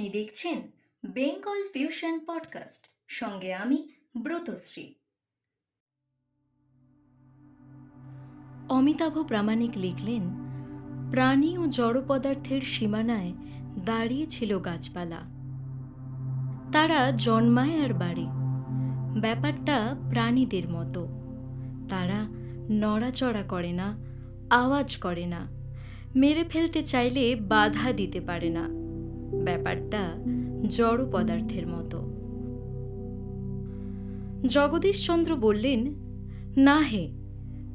আপনি দেখছেন Bengal fusion podcast. সঙ্গে আমি ব্রতশ্রী। অমিতাভ প্রামাণিক লিখলেন, প্রাণী ও জড় পদার্থের সীমানায় দাঁড়িয়ে ছিল গাছপালা। তারা জন্মায় আর বাড়ে। ব্যাপারটা প্রাণীদের মতো। তারা নড়াচড়া করে না, আওয়াজ করে না। মেরে ফেলতে চাইলে বাধা দিতে পারে না। ব্যাপারটা জড় পদার্থের মতো। জগদীশচন্দ্র বললেন, না হে,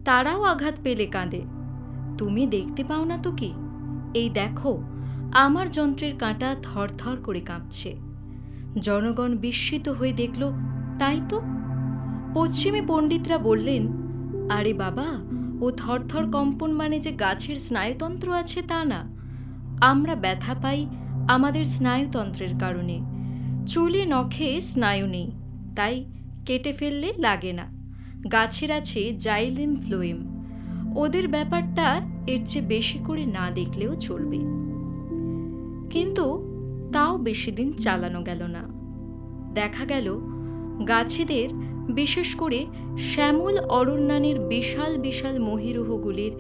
তারাও আঘাত পেলে কাঁদে। তুমি দেখতে পাও না তো কি? এই দেখো, আমার যন্ত্রের কাঁটা থরথর করে কাঁপছে। জনগণ বিস্মিত হয়ে দেখল, তাই তো? পশ্চিমে পণ্ডিতরা বললেন, আরে বাবা, ও থরথর কম্পন মানে যে গাছের স্নায়ুতন্ত্র আছে তা না। আমরা ব্যথা পাই আমাদের স্নায়ুতন্ত্রের কারণে। চুলে নখে স্নায়ু নেই, তাই কেটে ফেললে লাগে না। গাছের আছে জাইলিম ফ্লোয়েম ওদের ব্যাপারটা এর চেয়ে বেশি করে না দেখলেও চলবে। কিন্তু তাও বেশি দিন চালানো গেল না। দেখা গেল, গাছেদের বিশেষ করে শ্যামল অরণ্যানের বিশাল বিশাল মহিরুহগুলির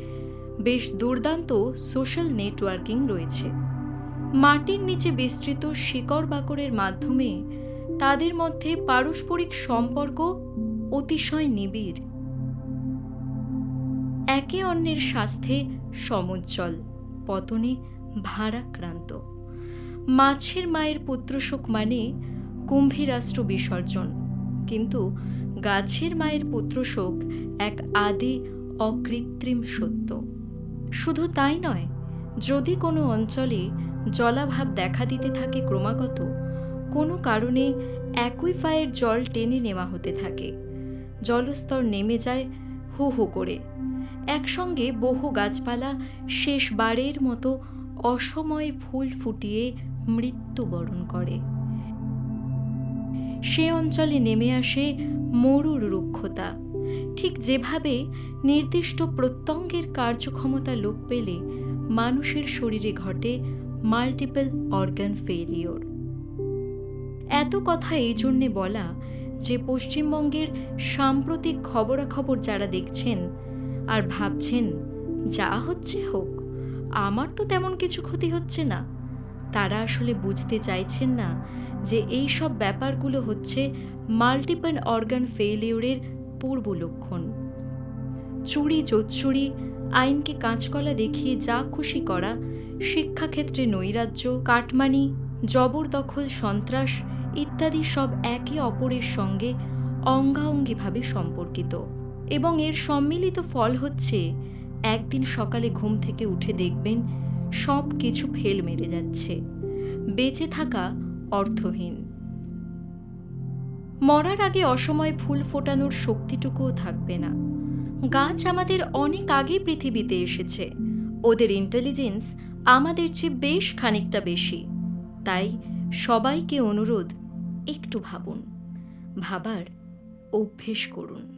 বেশ দুর্দান্ত সোশ্যাল নেটওয়ার্কিং রয়েছে। মাটির নিচে বিস্তৃত শিকড় বাকড়ের মাধ্যমে তাদের মধ্যে পারস্পরিক সম্পর্ক অতিশয় নিবিড়। একে অন্যের স্বাস্থ্যে সমুজ্জ্বল, পতনে ভারাক্রান্ত। মাছের মায়ের পুত্রশোক মানে কুম্ভীরাষ্ট্র বিসর্জন। কিন্তু গাছের মায়ের পুত্রশোক এক আদি অকৃত্রিম সত্য। শুধু তাই নয়, যদি কোনো অঞ্চলে জলাভাব দেখা দিতে থাকে ক্রমাগত, কোনো কারণে অ্যাকুইফায়ের জল টেনে নেওয়া হতে থাকে। জলস্তর নেমে যায় হু হু করে। একসঙ্গে বহু গাছপালা শেষবারের মতো অসময়ে ফুল ফুটিয়ে মৃত্যুবরণ করে। সে অঞ্চলে নেমে আসে মরুর রুক্ষতা। ঠিক যেভাবে নির্দিষ্ট প্রত্যঙ্গের কার্যক্ষমতা লোপ পেলে মানুষের শরীরে ঘটে মাল্টিপল অর্গান ফেলিওর এত কথা এই জন্যে বলা যে পশ্চিমবঙ্গের সাম্প্রতিক খবরাখবর যারা দেখছেন আর ভাবছেন, যা হচ্ছে হোক, আমার তো তেমন কিছু ক্ষতি হচ্ছে না, তারা আসলে বুঝতে চাইছেন না যে এই সব ব্যাপারগুলো হচ্ছে মাল্টিপল অর্গান ফেলিওরের পূর্ব লক্ষণ। চুরি চোচ্চুরি আইনকে কাঁচকলা দেখিয়ে যা খুশি করা শিক্ষাক্ষেত্রে নৈরাজ্য, কাটমানি জবরদখল সন্ত্রাস ইত্যাদি সব একে অপরের সঙ্গে অঙ্গাঙ্গিভাবে সম্পর্কিত এবং এর সম্মিলিত ফল হচ্ছে একদিন সকালে ঘুম থেকে উঠে দেখবেন সব কিছু ফেল মেরে যাচ্ছে। বেঁচে থাকা অর্থহীন। মরার আগে অসময়ে ফুল ফোটানোর শক্তিটুকুও থাকবে না। গাছ আমাদের অনেক আগে পৃথিবীতে এসেছে। ওদের ইন্টেলিজেন্স আমাদের চেয়ে বেশ খানিকটা বেশি। তাই সবাইকে অনুরোধ একটু ভাবুন। ভাবার অভ্যেস করুন।